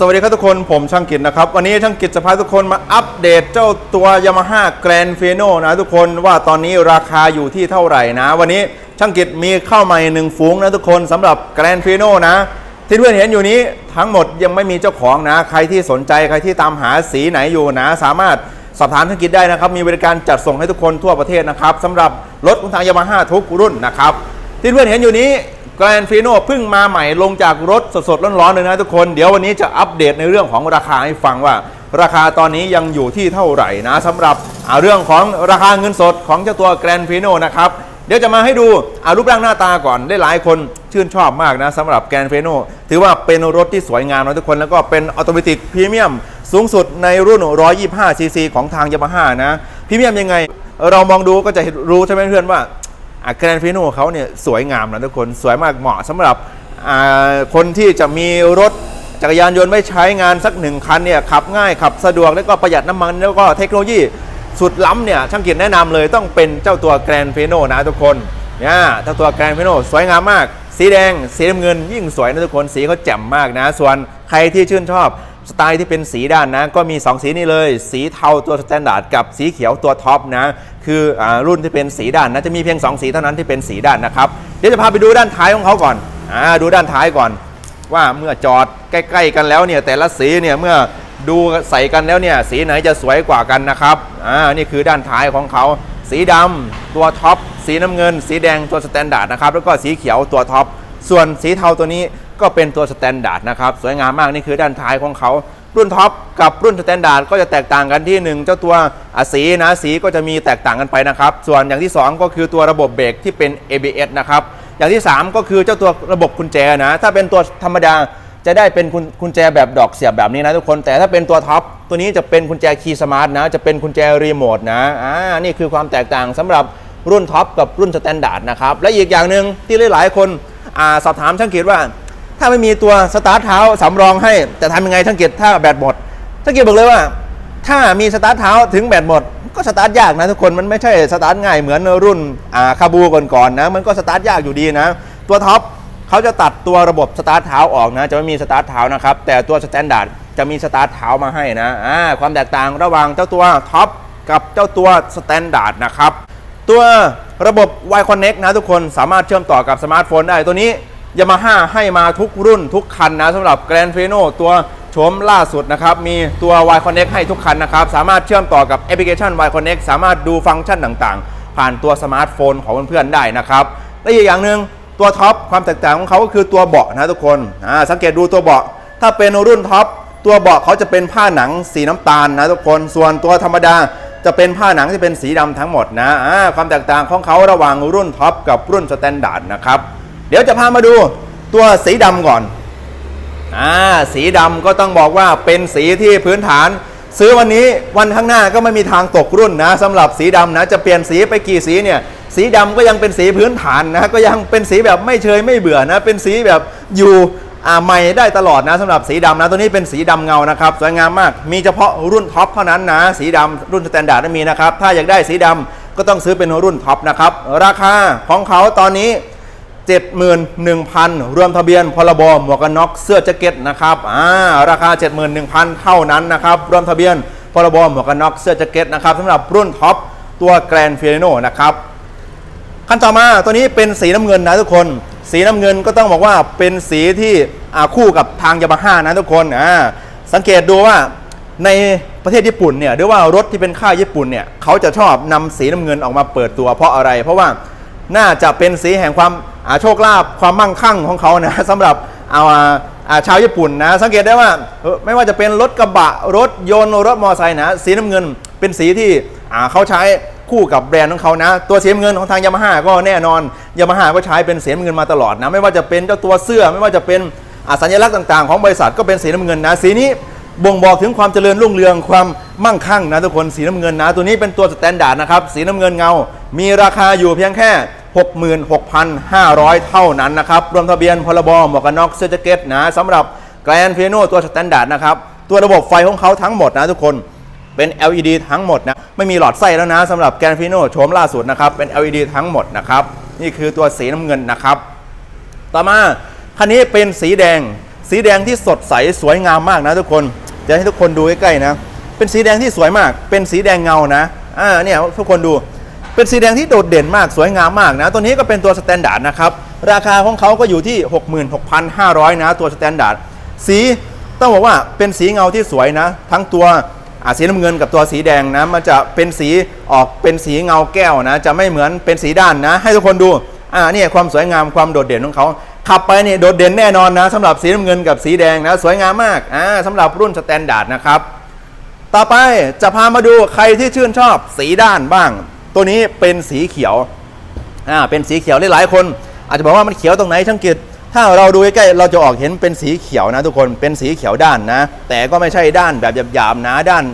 สวัสดีครับทุกคนผมช่างกิจนะครับ วันนี้ช่างกิจจะพาทุกคนมาอัปเดตเจ้าตัว Yamaha Grand f i n o นะทุกคนว่าตอนนี้ราคาอยู่ที่เท่าไหร่นะ วันนี้ช่างกิจมีเข้าใหม่หนึ่งฝูงนะทุกคนสำหรับ Grand f i n o นะ ที่เพื่อนเห็นอยู่นี้ทั้งหมดยังไม่มีเจ้าของนะ ใครที่สนใจใครที่ตามหาสีไหนอยู่นะ สามารถสอบถามช่างกิจได้นะครับ มีบริการจัดส่งให้ทุกคนทั่วประเทศนะครับสำหรับรถของทาง Yamaha ทุกรุ่นนะครับที่เพื่อนเห็นอยู่นี้ แกรนฟีโน่เพิ่งมาใหม่ลงจากรถสดๆร้อนๆเลยนะทุกคน เดี๋ยววันนี้จะอัปเดตในเรื่องของราคาให้ฟังว่า ราคาตอนนี้ยังอยู่ที่เท่าไหร่นะสำหรับเรื่องของราคาเงินสดของเจ้าตัวแกรนฟีโน่นะครับเดี๋ยวจะมาให้ดูอารูปร่างหน้าตาก่อนได้หลายคนชื่นชอบมากนะสำหรับแกรนฟีโน่ถือว่าเป็นรถที่สวยงามนะทุกคน แล้วก็เป็นออโตเมติกพรีเมียมสูงสุดในรุ่น 125ซีซีของทางยามาฮ่านะพรีเมียมยังไง เรามองดูก็จะรู้ใช่ไหมเพื่อนว่า แกรนฟิโนเขาเนี่ยสวยงามนะทุกคนสวยมากเหมาะสำหรับคนที่จะมีรถจักรยานยนต์ไม่ใช้งานสักหนึ่งคันเนี่ยขับง่ายขับสะดวกแล้วก็ประหยัดน้ำมันแล้วก็เทคโนโลยีสุดล้ำเนี่ยช่างกิจแนะนำเลยต้องเป็นเจ้าตัวแกรนฟิโนนะทุกคนเนี่ยเจ้าตัวแกรนฟิโนสวยงามมาก สีแดง สีน้ำเงินยิ่งสวยนะทุกคนสีเขาแจ่มมากนะ ส่วนใครที่ชื่นชอบ สไตล์ที่เป็นสีด้านนะ ก็มี 2 สีนี้เลย สีเทาตัวสแตนดาร์ดกับสีเขียวตัวท็อปนะ คืออรุ่นที่เป็นสีด้านนะจะมีเพียง 2 สีเท่านั้นที่เป็นสีด้านนะครับ เดี๋ยวจะพาไปดูด้านท้ายของเขาก่อนอ่าดูด้านท้ายก่อน ว่าเมื่อจอดใกล้ ๆ กันแล้วเนี่ยแต่ละสีเนี่ยเมื่อดูใส่กันแล้วเนี่ยสีไหนจะสวยกว่ากันนะครับอ่านี่คือด้านท้ายของเขาสีดำตัวท็อปสีน้ำเงิน สีแดงตัวสแตนดาร์ดนะครับแล้วก็สีเขียวตัวท็อป ส่วนสีเทาตัวนี้ก็เป็นตัวสแตนดาร์ดนะครับ สวยงามมากนี่คือด้านท้ายของเขา รุ่นท็อปกับรุ่นสแตนดาร์ดก็จะแตกต่างกันที่หนึ่งเจ้าตัวสีนะสีก็จะมีแตกต่างกันไปนะครับ ส่วนอย่างที่ 2 ก็คือตัวระบบเบรกที่เป็น ABS นะครับอย่างที่ 3 ก็คือเจ้าตัวระบบกุญแจนะถ้าเป็นตัวธรรมดาจะได้เป็นกุญแจแบบดอกเสียบแบบนี้นะทุกคนแต่ถ้าเป็นตัวท็อปตัวนี้จะเป็นกุญแจคีย์สมาร์ทนะจะเป็นกุญแจรีโมทนะอ่านี่คือความแตกต่างสำหรับรุ่นท็อปกับรุ่นสแตนดาร์ดนะครับและอีกอย่างหนึ่งที่หลายๆคน อสอบถามช่างกิจว่า ถ้าไม่มีตัวสตาร์ทเท้าสำรองให้แต่ทำยังไงช่างกิจถ้าแบตหมดช่างกิจบอกเลยว่า ถ้ามีสตาร์ทเท้าถึงแบตหมด ก็สตาร์ทยากนะทุกคนมันไม่ใช่สตาร์ทง่ายเหมือนรุ่นอ่าคาบูก่อนๆนะมันก็สตาร์ทยากอยู่ดีนะ ตัวท็อปเขาจะตัดตัวระบบสตาร์ทเท้าออกนะ จะไม่มีสตาร์ทเท้านะครับแต่ตัวสแตนดาร์ดจะมีสตาร์ทเท้ามาให้นะอ่าความแตกต่างระหว่างเจ้าตัวท็อปกับเจ้าตัวสแตนดาร์ดนะครับตัว ระบบ Y Connect นะทุกคนสามารถเชื่อมต่อกับสมาร์ทโฟนได้ตัวนี้ยามาฮ่าให้มาทุกรุ่นทุกคันนะสำหรับ Grand f i n o ตัวโฉมล่าสุดนะครับ มีตัว Y Connect ให้ทุกคันนะครับ สามารถเชื่อมต่อกับแอปพลิเคชัน Y Connect สามารถดูฟังก์ชันต่างๆ ผ่านตัวสมาร์ทโฟนของเพื่อนๆได้นะครับ และอีกอย่างหนึ่งตัวท็อปความแตกต่างของเขาก็คือตัวเบาะนะทุกคนสังเกตดูตัวเบาะ ถ้าเป็นรุ่นท็อปตัวเบาะเขาจะเป็นผ้าหนังสีน้ำตาลนะทุกคนส่วนตัวธรรมดา จะเป็นผ้าหนังที่เป็นสีดำทั้งหมดนะความแตกต่างของเขาระหว่างรุ่นท็อปกับรุ่นสแตนดาร์ดนะครับ เดี๋ยวจะพามาดูตัวสีดำก่อนอ่าสีดำก็ต้องบอกว่าเป็นสีที่พื้นฐาน ซื้อวันนี้วันข้างหน้าก็ไม่มีทางตกรุ่นนะสำหรับสีดำนะจะเปลี่ยนสีไปกี่สีเนี่ยสีดำก็ยังเป็นสีพื้นฐานนะก็ยังเป็นสีแบบไม่เชยไม่เบื่อนะเป็นสีแบบอยู่ อ่าใหม่ได้ตลอดนะสำหรับสีดำนะ ตัวนี้เป็นสีดำเงานะครับ สวยงามมาก มีเฉพาะรุ่นท็อปเท่านั้นนะ สีดำรุ่นสแตนดาร์ดไม่มีนะครับ ถ้าอยากได้สีดำก็ต้องซื้อเป็นรุ่นท็อปนะครับ ราคาของเขาตอนนี้71,000 รวมทะเบียนพรบหมวกกันน็อกเสื้อแจ็คเก็ตนะครับอ่าราคา 71,000 เท่านั้นนะครับ รวมทะเบียนพรบหมวกกันน็อกเสื้อแจ็คเก็ตนะครับสำหรับรุ่นท็อปตัวแกรนฟิเรโนนะครับขั้นต่อมาตัวนี้เป็นสีน้ำเงินนะทุกคน สีน้ำเงินก็ต้องบอกว่าเป็นสีที่คู่กับทางยามาฮ่านะทุกคนอ่าสังเกตดูว่าในประเทศญี่ปุ่นเนี่ยหรือว่ารถที่เป็นค่ายญี่ปุ่นเนี่ยเขาจะชอบนำสีน้ำเงินออกมาเปิดตัวเพราะอะไร เพราะว่าน่าจะเป็นสีแห่งความอาโชคลาภความมั่งคั่งของเขานะสำหรับเอาอาาชาวญี่ปุ่นนะ สังเกตได้ว่าไม่ว่าจะเป็นรถกระบะรถยนต์รถมอเตอร์ไซค์นะ สีน้ำเงินเป็นสีที่เขาใช้ คู่กับแบรนด์ของเขานะ ตัวเสีน้ำเงินของทางยามาฮ่าก็แน่นอนยามาฮ่าก็ใช้เป็นเสีน้ำเงินมาตลอดนะไม่ว่าจะเป็นเจ้าตัวเสื้อไม่ว่าจะเป็นอ่าสัญลักษณ์ต่างๆ ของบริษัทก็เป็นสีน้ำเงินนะ สีนี้บ่งบอกถึงความเจริญรุ่งเรืองความมั่งคั่งนะทุกคนสีน้ำเงินนะ ตัวนี้เป็นตัวสแตนดาร์ดนะครับสีน้ำเงินเงา มีราคาอยู่เพียงแค่ 66,500 เท่านั้นนะครับรวมทะเบียนพรบหมวกกันน็อกเสื้อแจ็คเก็ตนะสำหรับแกรนฟิโนตัวสแตนดาร์ดนะครับตัวระบบไฟของเขาทั้งหมดนะทุกคน เป็น LED ทั้งหมดนะ ไม่มีหลอดไส้แล้วนะสำหรับแกนฟิโนโฉมล่าสุดนะครับ เป็น LED ทั้งหมดนะครับ นี่คือตัวสีน้ำเงินนะครับ ต่อมาคันนี้เป็นสีแดง สีแดงที่สดใสสวยงามมากนะทุกคน จะให้ทุกคนดูใกล้ๆนะ เป็นสีแดงที่สวยมาก เป็นสีแดงเงานะ อ่า เนี่ยทุกคนดู เป็นสีแดงที่โดดเด่นมากสวยงามมากนะ ตัวนี้ก็เป็นตัวสแตนดาร์ดนะครับ ราคาของเขาก็อยู่ที่ 66,500 นะ ตัวสแตนดาร์ด สีต้องบอกว่าเป็นสีเงาที่สวยนะ ทั้งตัว สีน้ำเงินกับตัวสีแดงนะมันจะเป็นสีออกเป็นสีเงาแก้วนะ จะไม่เหมือนเป็นสีด้านนะ ให้ทุกคนดูอ่าเนี่ยความสวยงามความโดดเด่นของเขาขับไปเนี่ยโดดเด่นแน่นอนนะสำหรับสีน้ำเงินกับสีแดงนะ สวยงามมากอ่าสำหรับรุ่นสแตนดาร์ดนะครับ ต่อไปจะพามาดูใครที่ชื่นชอบสีด้านบ้าง ตัวนี้เป็นสีเขียวอ่าเป็นสีเขียวหลายๆคน อาจจะบอกว่ามันเขียวตรงไหนช่างกิจ ถ้าเราดูใกล้ๆเราจะออกเห็นเป็นสีเขียวนะทุกคนเป็นสีเขียวด้านนะ แต่ก็ไม่ใช่ด้านแบบหยาบๆนะด้าน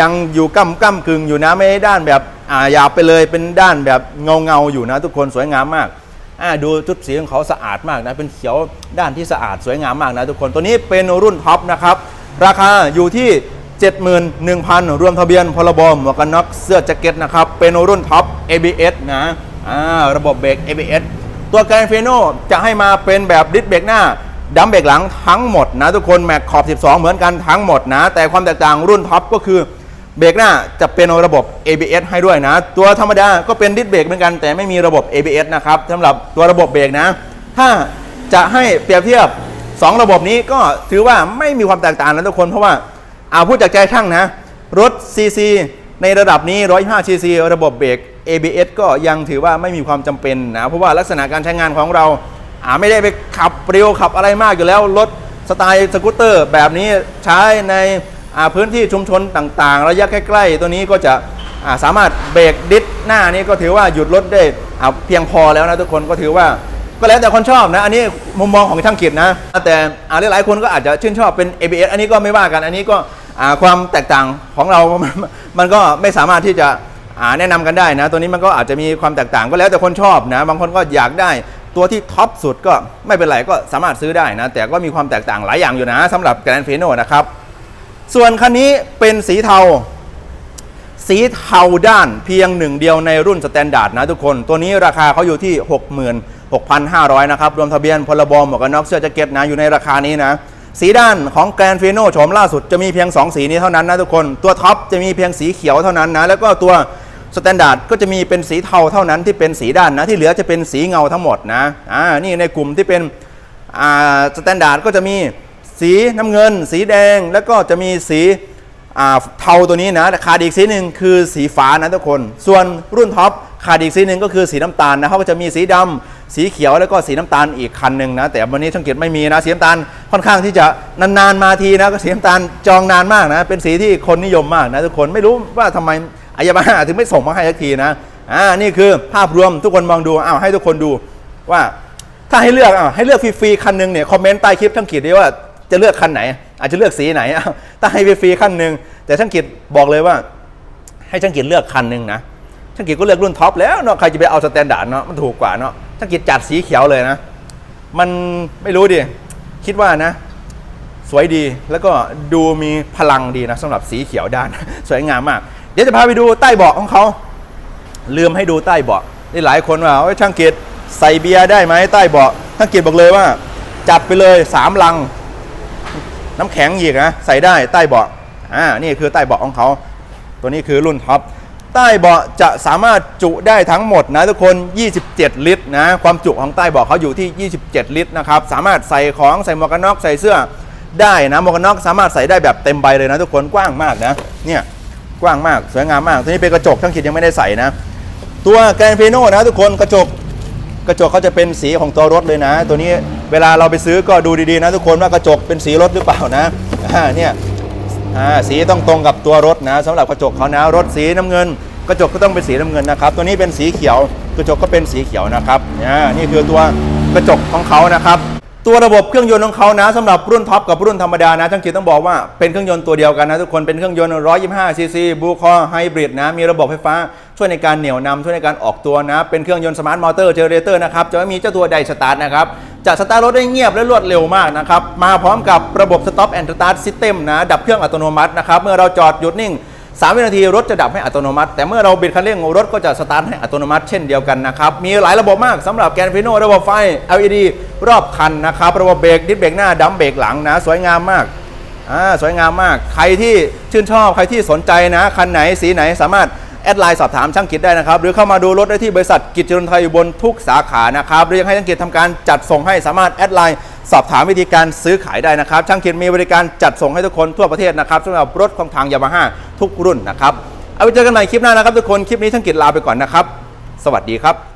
ยังอยู่ก้ำก้ำกึ่งอยู่นะไม่ได้ด้านแบบหยาบไปเลยเป็นด้านแบบเงาเงาๆอยู่นะ ทุกคนสวยงามมากดูชุดสีของเขาสะอาดมากนะเป็นเขียวด้านที่สะอาดสวยงามมากนะทุกคนตัวนี้เป็นรุ่นท็อปนะครับราคาอยู่ที่71,000 รวมทะเบียนพรบหมวกกันน็อกเสื้อแจ็คเก็ตนะครับ เป็นรุ่นท็อป ABS นะอ่าระบบเบรก ABS ตัวแกรนเฟโนจะให้มาเป็นแบบดิสเบรกหน้าดัมเบรกหลังทั้งหมดนะทุกคนแม็กขอบ 12 เหมือนกันทั้งหมดนะ แต่ความแตกต่างรุ่นท็อปก็คือเบรกหน้าจะเป็นระบบ ABS ให้ด้วยนะ ตัวธรรมดาก็เป็นดิสเบรกเหมือนกัน แต่ไม่มีระบบ ABS นะครับสำหรับตัวระบบเบรกนะ ถ้าจะให้เปรียบเทียบ 2 ระบบนี้ก็ถือว่าไม่มีความแตกต่างนะทุกคนเพราะว่าอาพูดจากใจช่างนะ รถ CC ในระดับนี้125 cc ระบบเบรก ABS ก็ยังถือว่าไม่มีความจำเป็นนะ เพราะว่าลักษณะการใช้งานของเราอาไม่ได้ไปขับเร็วขับอะไรมากอยู่แล้ว รถสไตล์สกูตเตอร์ แบบนี้ใช้ในพื้นที่ชุมชนต่างๆ ระยะใกล้ๆ ตัวนี้ก็จะาสามารถเบรกดิสหน้านี้ก็ถือว่าหยุดรถได้เพียงพอแล้วนะทุกคนก็ถือว่าก็แล้วแต่คนชอบนะ อันนี้มุมมองของช่างกิจนะ แต่อ่าหลายๆคนก็อาจจะชื่นชอบเป็น ABS อันนี้ก็ไม่ว่ากัน อันนี้ก็ความแตกต่างของเรา มันก็ไม่สามารถที่จะ แนะนำกันได้นะ ตัวนี้มันก็อาจจะมีความแตกต่างก็แล้วแต่คนชอบนะ บางคนก็อยากได้ตัวที่ท็อปสุดก็ไม่เป็นไรก็สามารถซื้อได้นะ แต่ก็มีความแตกต่างหลายอย่างอยู่นะสำหรับแกรนด์เฟโนนะครับ ส่วนคันนี้เป็นสีเทา สีเทาด้านเพียงหนึ่งเดียวในรุ่นสแตนดาร์ดนะทุกคน ตัวนี้ราคาเขาอยู่ที่ 66,500 นะครับ รวมทะเบียนพลบหมวกกันน็อกเสื้อแจ็คเก็ตนะ อยู่ในราคานี้นะ สีด้านของแกรนฟิโนโฉมล่าสุดจะมีเพียง 2 สีนี้เท่านั้นนะทุกคน ตัวท็อปจะมีเพียงสีเขียวเท่านั้นนะแล้วก็ตัว สแตนดาร์ดก็จะมีเป็นสีเทาเท่านั้นที่เป็นสีด้านนะที่เหลือจะเป็นสีเงาทั้งหมดนะอ่านี่ในกลุ่มที่เป็นอ่าสแตนดาร์ดก็จะมีสีน้ำเงิน สีแดงแล้วก็จะมีสีอ่าเทาตัวนี้นะขาดอีกสีหนึ่งคือสีฟ้านะทุกคน ส่วนรุ่นท็อปขาดอีกสีหนึ่งก็คือสีน้ำตาลนะเขาก็จะมีสีดำสีเขียวแล้วก็สีน้ำตาลอีกคันหนึ่งนะแต่วันนี้ช่างเกียรติไม่มีนะสีน้ำตาลค่อนข้างที่จะนานๆมาทีนะก็สีน้ำตาลจองนานมากนะเป็นสีที่คนนิยมมากนะทุกคนไม่รู้ว่าทำไม อายามาฮ่าถึงไม่ส่งมาให้สักทีนะอ่านี่คือภาพรวมทุกคนมองดูอ้าวให้ทุกคนดูว่าถ้าให้เลือกอะให้เลือกฟรีๆคันหนึ่งเนี่ยคอมเมนต์ใต้คลิปช่างกิจดีว่าจะเลือกคันไหน อาจจะเลือกสีไหนอ้าวถ้าให้ฟรีๆคันหนึ่งแต่ช่างกิจบอกเลยว่า ให้ช่างกิจเลือกคันหนึ่งนะช่างกิจก็เลือกรุ่นท็อปแล้วเนาะใครจะไปเอาสแตนดาร์ดเนาะมันถูกกว่าเนาะช่างกิจจัดสีเขียวเลยนะ มันไม่รู้ดิคิดว่านะสวยดีแล้วก็ดูมีพลังดีนะสำหรับสีเขียวด้าน สวยงามมาก เดี๋ยวจะพาไปดูใต้เบาะของเขาลืมให้ดูใต้เบาะนี่หลายคนว่าช่างเกิจใส่เบียร์ได้ไหมใต้เบาะช่างเกิจบอกเลยว่า จัดไปเลยสามลัง น้ำแข็งอีกนะใส่ได้ใต้เบาะอ่านี่คือใต้เบาะของเขาตัวนี้คือรุ่นท็อปใต้เบาะจะสามารถจุได้ทั้งหมดนะทุกคน 27 ลิตรนะความจุของใต้เบาะเขาอยู่ที่ 27 ลิตรนะครับสามารถใส่ของใส่หมวกกันน็อกใส่เสื้อได้นะหมวกกันน็อกสามารถใส่ได้แบบเต็มใบเลยนะทุกคนกว้างมากนะเนี่ย กว้างมากสวยงามมากตัวนี้เป็นกระจกทั้งขีดยังไม่ได้ใส่นะ ตัวแกรนเพโนนะทุกคนกระจกกระจกเขาจะเป็นสีของตัวรถเลยนะ ตัวนี้เวลาเราไปซื้อก็ดูดีๆนะทุกคนว่ากระจกเป็นสีรถหรือเปล่านะเนี่ยสีต้องตรงกับตัวรถนะสำหรับกระจกเขานะรถสีน้ำเงิน กระจกก็ต้องเป็นสีน้ำเงินนะครับ ตัวนี้เป็นสีเขียวกระจกก็เป็นสีเขียวนะครับนี่คือตัวกระจกของเขานะครับ ตัวระบบเครื่องยนต์ของเขานะสำหรับรุ่นท็อปกับรุ่นธรรมดานะทั้งกิจต้องบอกว่าเป็นเครื่องยนต์ตัวเดียวกันนะทุกคนเป็นเครื่องยนต์ 125 ซีซีบูคอไฮบริดนะมีระบบไฟฟ้าช่วยในการเหนี่ยวนำช่วยในการออกตัวนะ เป็นเครื่องยนต์สมาร์ทมอเตอร์เจเนเรเตอร์นะครับจะไม่มีเจ้าตัวไดสตาร์ทนะครับจะสตาร์ทรถได้เงียบและรวดเร็วมากนะครับมาพร้อมกับระบบ Stop and Start System นะดับเครื่องอัตโนมัตินะครับเมื่อเราจอดหยุดนิ่ง 3วินาทีรถจะดับให้อัตโนมัติ แต่เมื่อเราบิดคันเร่งรถก็จะสตาร์ทให้อัตโนมัติเช่นเดียวกันนะครับ มีหลายระบบมากสำหรับแกนฟิโนระบบไฟ LED รอบคันนะครับ ระบบเบรกดิสเบรกหน้าดัมเบรกหลังนะ สวยงามมากอ่าสวยงามมาก ใครที่ชื่นชอบ ใครที่สนใจนะ คันไหนสีไหนสามารถแอดไลน์สอบถามช่างกิจได้นะครับ หรือเข้ามาดูรถได้ที่บริษัทกิจจรนไทยอยู่บนทุกสาขานะครับหรือยังให้ช่างกิจทำการจัดส่งให้สามารถแอดไลน์ สอบถามวิธีการซื้อขายได้นะครับ ช่างเขียนมีบริการจัดส่งให้ทุกคนทั่วประเทศนะครับสำหรับรถของทางยามาฮ่าทุกรุ่นนะครับ เอาไปเจอกันใหม่คลิปหน้านะครับทุกคน คลิปนี้ช่างกิจลาไปก่อนนะครับ สวัสดีครับ